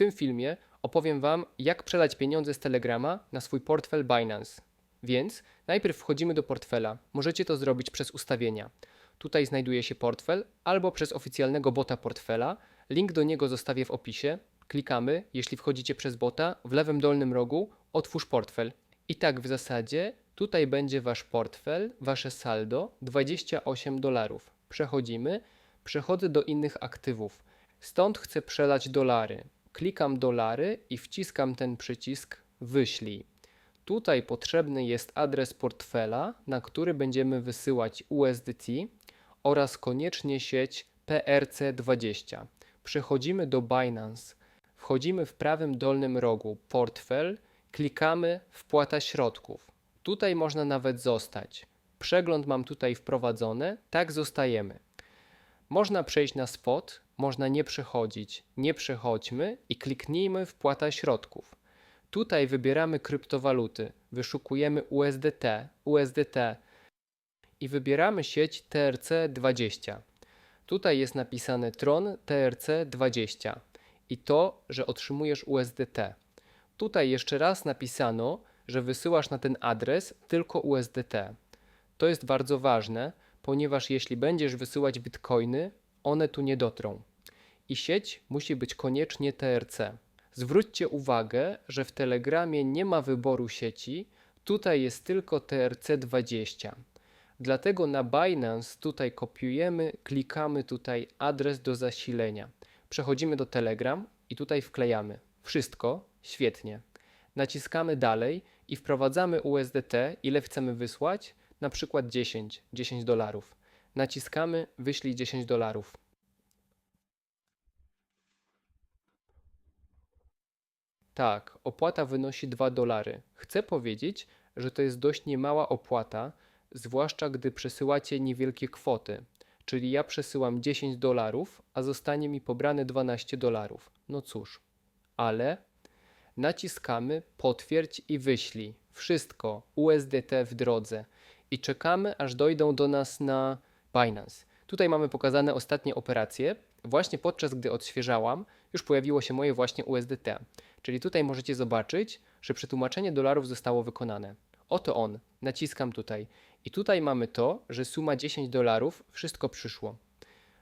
tym filmie opowiem Wam, jak przelać pieniądze z Telegrama na swój portfel Binance. Więc najpierw wchodzimy do portfela. Możecie to zrobić przez ustawienia. Tutaj znajduje się portfel albo przez oficjalnego bota portfela. Link do niego zostawię w opisie. Klikamy, jeśli wchodzicie przez bota, w lewym dolnym rogu otwórz portfel. I tak w zasadzie tutaj będzie Wasz portfel, Wasze saldo 28 dolarów. Przechodzimy, przechodzę do innych aktywów. Stąd chcę przelać dolary. Klikam dolary i wciskam ten przycisk wyślij. Tutaj potrzebny jest adres portfela, na który będziemy wysyłać USDT oraz koniecznie sieć PRC20. Przechodzimy do Binance. Wchodzimy w prawym dolnym rogu portfel, klikamy wpłata środków. Tutaj można nawet zostać. Przegląd mam tutaj wprowadzony, tak zostajemy. Można przejść na spot, można nie przechodzić. Nie przechodźmy i kliknijmy wpłata środków. Tutaj wybieramy kryptowaluty, wyszukujemy USDT, USDT i wybieramy sieć TRC20. Tutaj jest napisane Tron TRC20 i to, że otrzymujesz USDT. Tutaj jeszcze raz napisano, że wysyłasz na ten adres tylko USDT. To jest bardzo ważne, ponieważ jeśli będziesz wysyłać bitcoiny, one tu nie dotrą. I sieć musi być koniecznie TRC. Zwróćcie uwagę, że w Telegramie nie ma wyboru sieci, tutaj jest tylko TRC20. Dlatego na Binance tutaj kopiujemy, klikamy tutaj adres do zasilenia. Przechodzimy do Telegram i tutaj wklejamy. Wszystko, świetnie. Naciskamy dalej i wprowadzamy USDT, ile chcemy wysłać, na przykład 10, 10 dolarów. Naciskamy wyślij 10 dolarów. Tak, opłata wynosi 2 dolary. Chcę powiedzieć, że to jest dość niemała opłata, zwłaszcza gdy przesyłacie niewielkie kwoty. Czyli ja przesyłam 10 dolarów, a zostanie mi pobrane 12 dolarów. No cóż, ale naciskamy potwierdź i wyślij. Wszystko, USDT w drodze. I czekamy, aż dojdą do nas na Binance. Tutaj mamy pokazane ostatnie operacje. Właśnie podczas gdy odświeżałam, już pojawiło się moje właśnie USDT. Czyli tutaj możecie zobaczyć, że przetłumaczenie dolarów zostało wykonane. Oto on. Naciskam tutaj. I tutaj mamy to, że suma 10 dolarów, wszystko przyszło.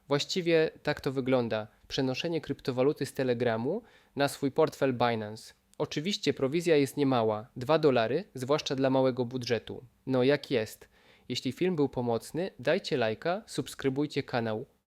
Właściwie tak to wygląda. Przenoszenie kryptowaluty z Telegramu na swój portfel Binance. Oczywiście prowizja jest niemała 2 dolary, zwłaszcza dla małego budżetu. No jak jest? Jeśli film był pomocny, dajcie lajka, subskrybujcie kanał.